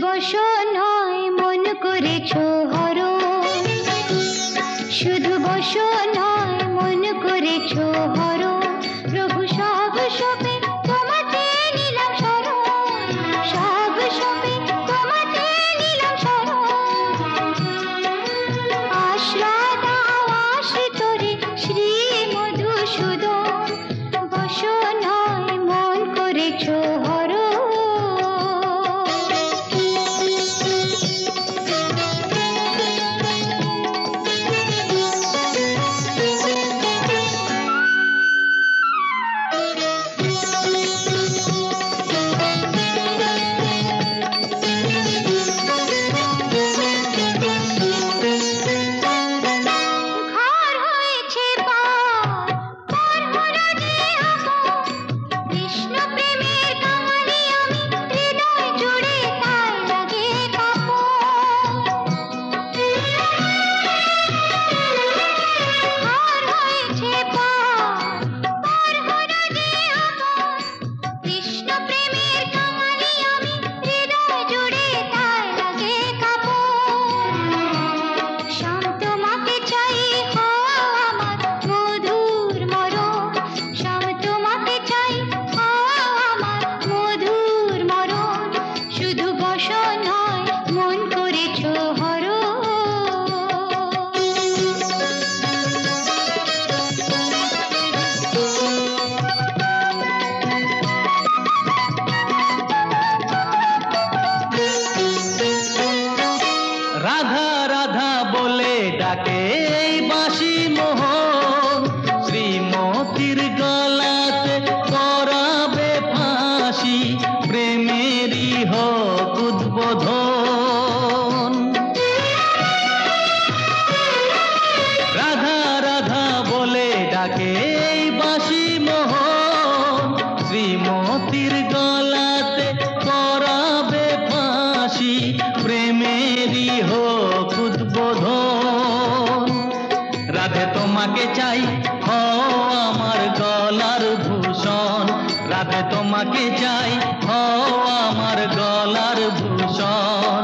বস নয় মন করেছ হর। শুধু বস নয় মন করেছ হর। রাধা রাধা বলে ডাকে এই বাসি মোহ শ্রীমতির গলাতে করাবে ফাঁসি, প্রেমেরই হোক উদ্বোধ রাধা রাধা বলে ডাকে হোক উদ্বোধন রাধে তোমাকে চাই ও আমার গলার ভূষণ। রাধে তোমাকে চাই ও আমার গলার ভূষণ।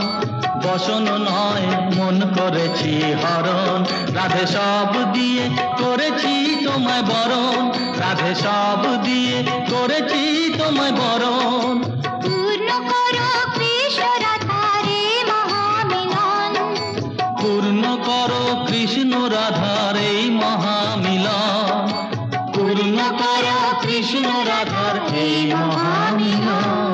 বসন নয়, মন করেছি হরণ। রাধে সব দিয়ে করেছি তোমায় বরণ। রাধে সব দিয়ে করেছি তোমায় বরণ। পূর্ণ করো কৃষ্ণ রাধার এই মহামিলা পূর্ণ করো কৃষ্ণ রাধার এই মহামিলন।